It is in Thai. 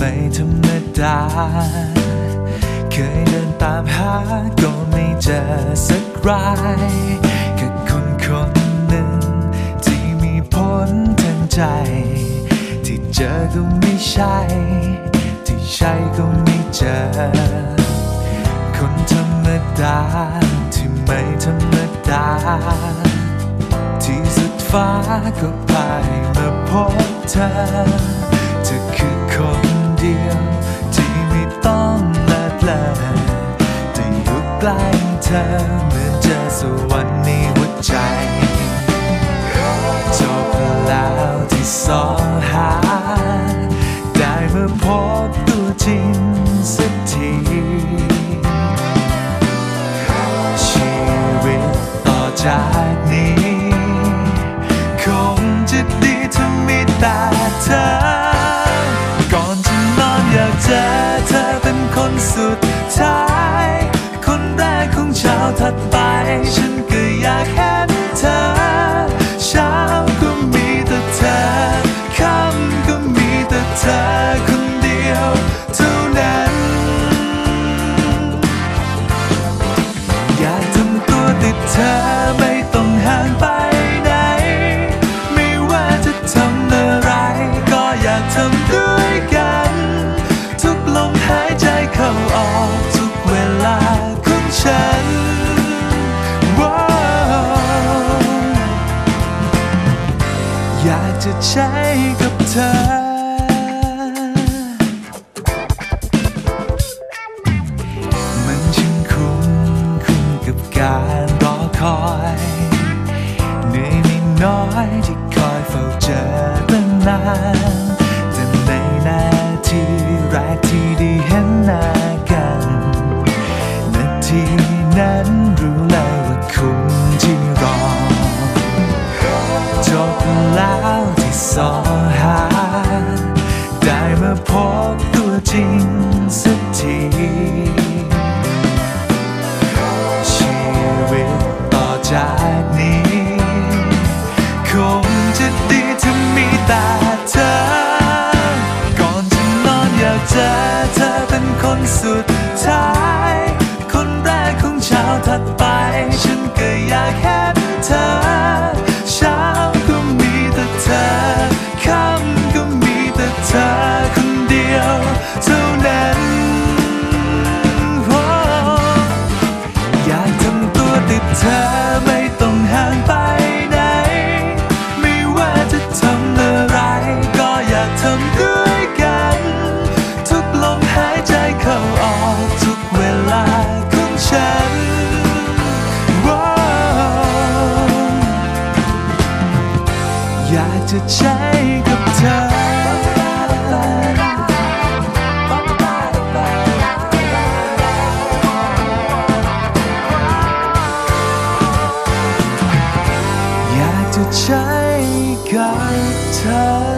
ไปธรรมดา เคยเดินตามหาก็ไม่เจอสักรายแค่คนคนหนึ่ง ที่มีผลทางใจ ที่เจอก็ไม่ใช่ ที่ใช่ก็ไม่เจอ คนธรรมดา ที่ไม่ธรรมดา ที่สุดฟ้าก็พายมาพบเธอเธอคือ เดียว ที่ไม่ต้องละเลอแต่อยู่ใกล้เธอเหมือนเจอสวรรค์ในหัวใจจบแล้วที่สองหา ได้มาพบตัวจริงสักทีชีวิตต่อจาก สุดท้าย คนแรกของชาวถัดไปฉัน อยากจะใช้กับเธอมันช่างคุ้มคุ้มกับการรอคอยเหนื่อยไม่น้อยที่คอยเฝ้าเจอตั้งนานแต่ในนาทีแรกที่ได้เห็นหน้ากัน นาทีนั้นรู้ จากนี้ คงจะดีถ้ามีแต่เธอ ก่อนจะนอนอยากเจอเธอเป็นคนสุดท้าย คนแรกของเช้าถัดไป ฉันก็อยากเห็นเธอำตัวติดเธอไม่ต้องห่างไปไหน ไม่ว่าจะทำอะไร ก็อยากทำด้วยกัน ทุกลมหายใจเข้าออกทุกเวลาของฉันว้าวอยากจะใช้ ใช้กายเธอ